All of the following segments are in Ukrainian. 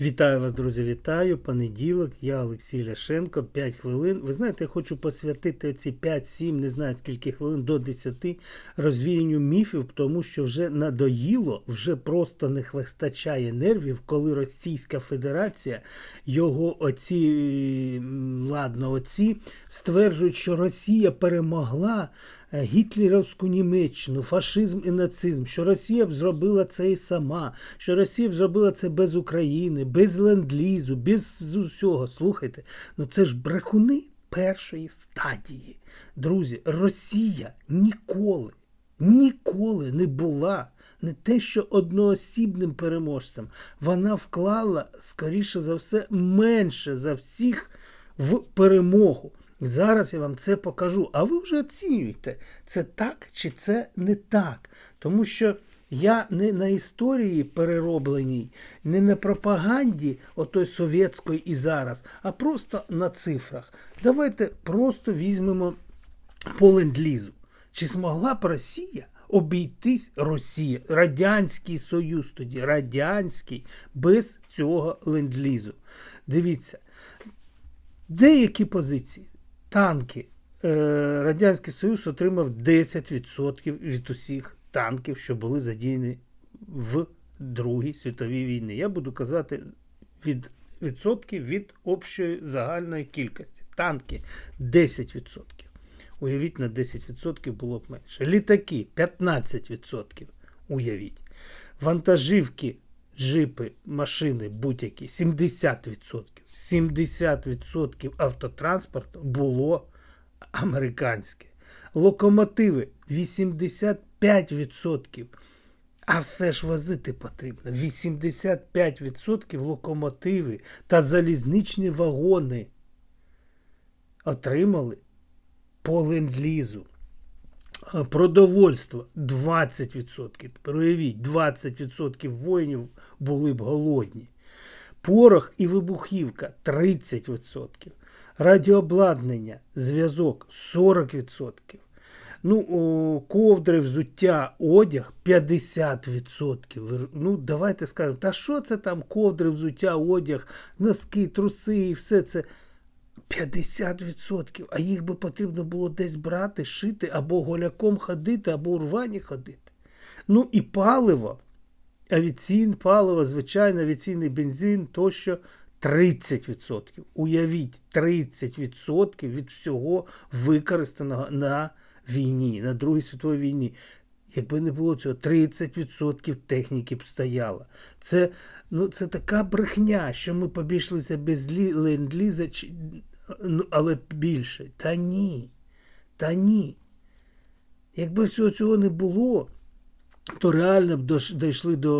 Вітаю вас, друзі, вітаю. Понеділок, я Олексій Ляшенко, 5 хвилин. Ви знаєте, я хочу посвятити оці 5-7, не знаю скільки хвилин, до 10 розвіянню міфів, тому що вже надоїло, вже просто не вистачає нервів, коли Російська Федерація, його оці, ладно, оці стверджують, що Росія перемогла гітлерівську Німеччину, фашизм і нацизм, що Росія б зробила це і сама, що Росія б зробила це без України, без ленд-лізу, без усього. Слухайте, ну це ж брехуни першої стадії. Друзі, Росія ніколи, ніколи не була. Не те, що одноосібним переможцем, вона вклала, скоріше за все, менше за всіх в перемогу. Зараз я вам це покажу, а ви вже оцінюєте, це так чи це не так. Тому що я не на історії переробленій, не на пропаганді отой совєтської і зараз, а просто на цифрах. Давайте просто візьмемо по ленд-лізу. Чи змогла б Росія обійтись Росія, Радянський Союз тоді, Радянський, без цього ленд-лізу? Дивіться, деякі позиції, танки, е, Радянський Союз отримав 10% від усіх танків, що були задіяні в Другій світовій війні. Я буду казати від відсотків від общої загальної кількості. Танки 10%. Уявіть, на 10% було б менше. Літаки 15%. Уявіть. Вантажівки, джипи, машини будь-які 70%. 70% автотранспорту було американське. Локомотиви 85%. А все ж возити потрібно. 85% локомотиви та залізничні вагони отримали по ленд-лізу. А Продовольство 20%. Тепер уявіть, 20% воїнів були б голодні. Порох і вибухівка 30%. Радіообладнання, зв'язок 40%. Ну, о, ковдри, взуття, одяг 50%. Ну, давайте скажемо, та що це там ковдри, взуття, одяг, носки, труси і все це 50%. А їх би потрібно було десь брати, шити, або голяком ходити, або у рвані ходити. Ну і паливо, авіаційне паливо, звичайно, авіаційний бензин, тощо 30%. Уявіть, 30% від всього використаного на війні, на Другій світовій війні. Якби не було цього, 30% техніки б стояло. Це, ну, це така брехня, що ми побійшлися без лі- ленд-ліза, але більше. Та ні. Та ні. Якби всього цього не було, то реально б дійшли до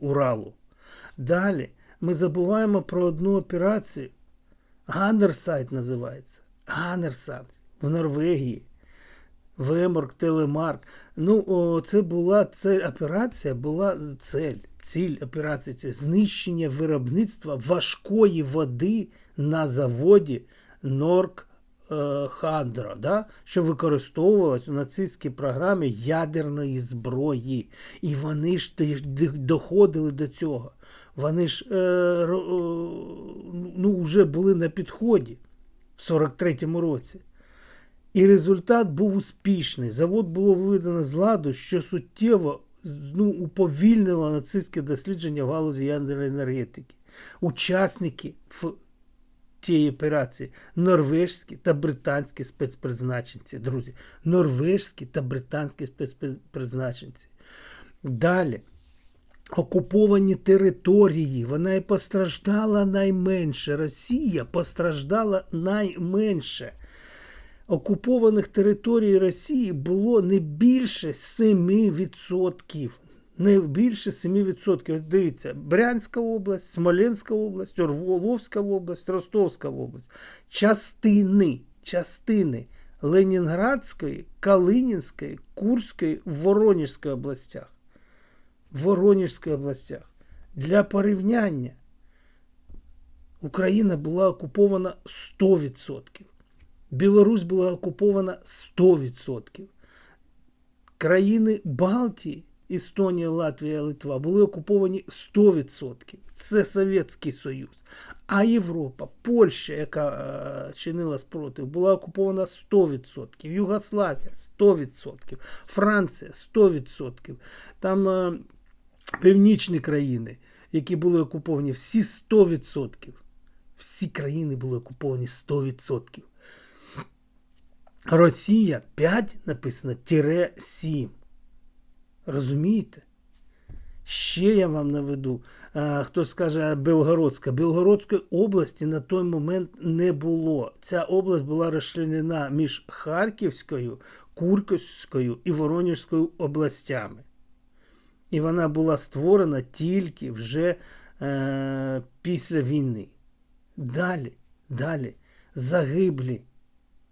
Уралу. Далі ми забуваємо про одну операцію. Ганнерсайт називається. Ганнерсайт в Норвегії. Веморк, Телемарк. Ну, о, це була цель операція, була цель. Ціль операції це знищення виробництва важкої води на заводі Норк е, Хандра, да? що використовувалась у нацистській програмі ядерної зброї. І вони ж доходили до цього. Вони ж е, ро- ну, вже були на підході в 43-му році. І результат був успішний. Завод було виведено з ладу, що суттєво ну, уповільнило нацистське дослідження в галузі ядерної енергетики. Учасники тієї операції норвежські та британські спецпризначенці. Друзі, норвежські та британські спецпризначенці. Далі. Окуповані території, вона і постраждала найменше. Росія постраждала найменше окупованих територій Росії було не більше 7%. Не більше 7%. Дивіться, Брянська область, Смоленська область, Орловська область, Ростовська область. Частини, частини Ленінградської, Калинінської, Курської, Воронежської областях. В Воронежській областях. Для порівняння Україна була окупована 100%. Білорусь була окупована 100%. Країни Балтії Естонія, Латвія, Литва були окуповані 100%. Це Совєтський Союз. А Європа, Польща, яка е, чинила спротив, була окупована 100%. Югославія 100%. Франція 100%. Там е, північні країни, які були окуповані, всі 100%. Всі країни були окуповані 100%. Росія 5 написано тире 7. Розумієте? Ще я вам наведу. Хто скаже Белгородська. Белгородської області на той момент не було. Ця область була розчленена між Харківською, Курківською і Воронежською областями. І вона була створена тільки вже е, після війни. Далі, далі, загиблі,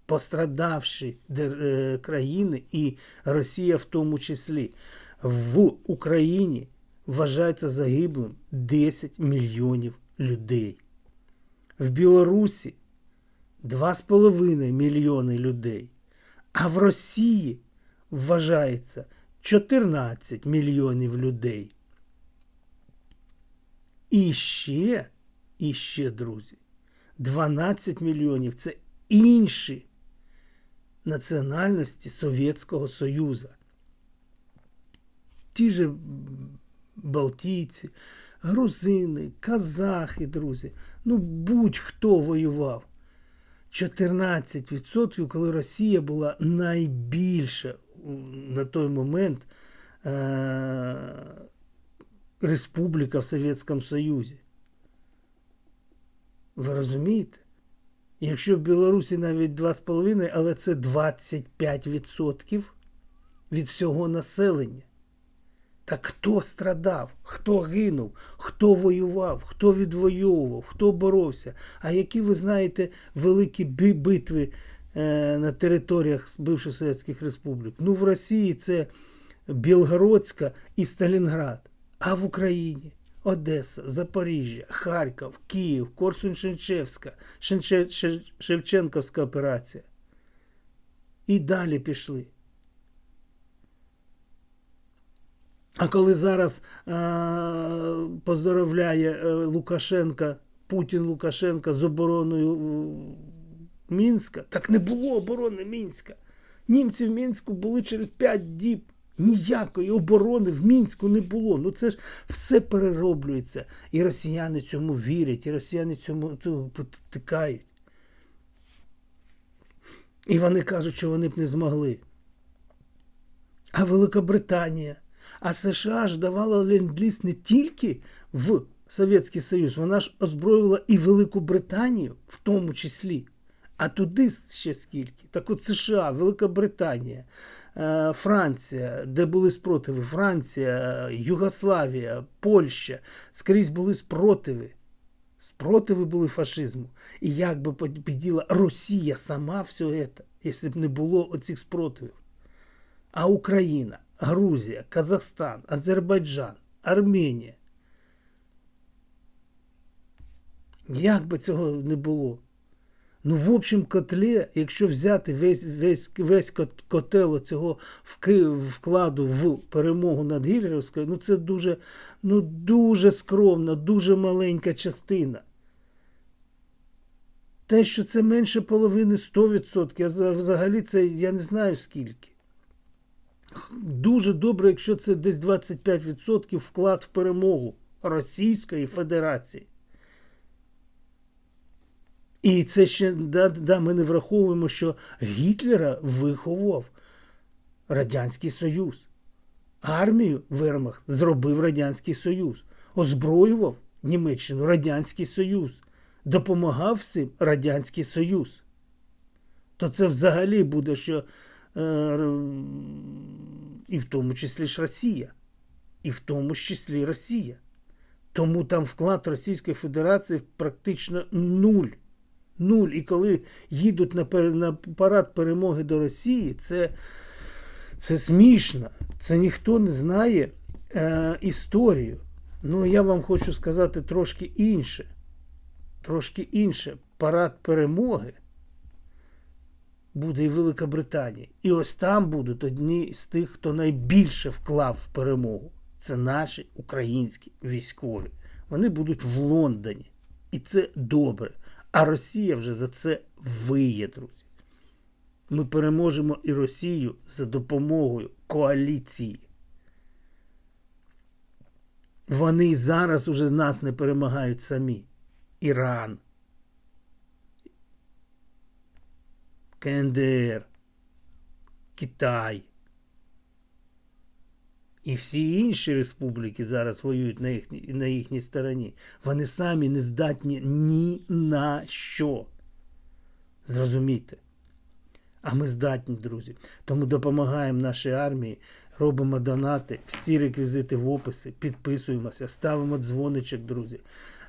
пострадавші е, країни і Росія в тому числі. В Україні вважається загиблим 10 мільйонів людей. В Білорусі 2,5 мільйони людей. А в Росії вважається 14 мільйонів людей. І ще, і ще, друзі, 12 мільйонів це інші національності Совєтського Союзу. Ті же балтійці, грузини, казахи, друзі. Ну, будь-хто воював. 14%, коли Росія була найбільша на той момент е- республіка в Совєтському Союзі. Ви розумієте? Якщо в Білорусі навіть 2,5, але це 25% від всього населення. Так хто страдав, хто гинув, хто воював, хто відвоював, хто боровся? А які ви знаєте великі битви е, на територіях бивших Совєтських Республік? Ну, в Росії це Білгородська і Сталінград, а в Україні Одеса, Запоріжжя, Харків, Київ, Корсунь-Шевченська, Шенче- Шевченківська операція. І далі пішли. А коли зараз а, поздоровляє е, Лукашенка, Путін Лукашенка з обороною е, Мінська, так не було оборони Мінська. Німці в Мінську були через 5 діб. Ніякої оборони в Мінську не було. Ну це ж все перероблюється. І росіяни цьому вірять, і росіяни цьому потикають. І вони кажуть, що вони б не змогли. А Великобританія, а США ж давала ленд-ліз не тільки в Совєтський Союз, вона ж озброювала і Велику Британію в тому числі. А туди ще скільки? Так от США, Велика Британія, е, Франція, де були спротиви, Франція, Югославія, Польща, скрізь були спротиви. Спротиви були фашизму. І як би побіділа Росія сама все це, якщо б не було оцих спротивів. А Україна, Грузія, Казахстан, Азербайджан, Арменія. Як би цього не було? Ну, в общем котлі, якщо взяти весь весь, весь котел цього вкладу в перемогу над Гітлерівською, ну це дуже, ну, дуже скромна, дуже маленька частина. Те, що це менше половини 100%, а взагалі це я не знаю скільки. Дуже добре, якщо це десь 25% вклад в перемогу Російської Федерації. І це ще да, да, ми не враховуємо, що Гітлера виховував Радянський Союз. Армію Вермахт зробив Радянський Союз, озброював Німеччину Радянський Союз, допомагав всім Радянський Союз. То це взагалі буде, що е, і в тому числі ж Росія. І в тому числі Росія. Тому там вклад Російської Федерації практично нуль. Нуль. І коли їдуть на, на парад перемоги до Росії, це, це смішно. Це ніхто не знає е, історію. Ну, я вам хочу сказати трошки інше. Трошки інше. Парад перемоги буде і Велика Британія. І ось там будуть одні з тих, хто найбільше вклав в перемогу. Це наші українські військові. Вони будуть в Лондоні. І це добре. А Росія вже за це виє, друзі. Ми переможемо і Росію за допомогою коаліції. Вони зараз уже нас не перемагають самі. Іран, КНДР, Китай. І всі інші республіки зараз воюють на їхній, на їхній стороні. Вони самі не здатні ні на що. Зрозумійте. А ми здатні, друзі. Тому допомагаємо нашій армії, робимо донати, всі реквізити в описі, підписуємося, ставимо дзвоничок, друзі,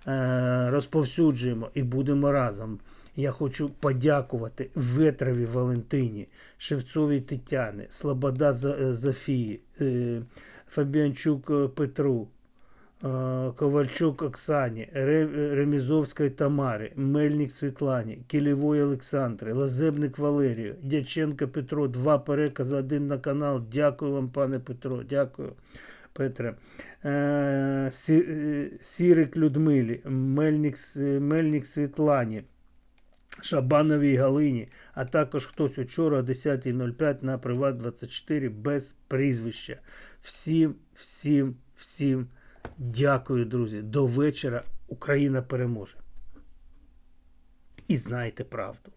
е, розповсюджуємо і будемо разом. Я хочу подякувати Ветрові Валентині, Шевцовій Тетяни, Слобода За- е, е, Фабіанчук е, Петру, Ковальчук Оксані, Ре- Ремізовської Тамари, Мельник Світлані, Кілєвої Олександри, Лазебник Валерію, Дяченко Петро, два перекази, один на канал. Дякую вам, пане Петро, дякую. Петре, Сі- Сірик Людмилі, Мельник, Мельник Світлані, Шабановій Галині, а також хтось учора о 10.05 на Приват 24 без прізвища. Всім, всім, всім дякую, друзі. До вечора Україна переможе. І знайте правду.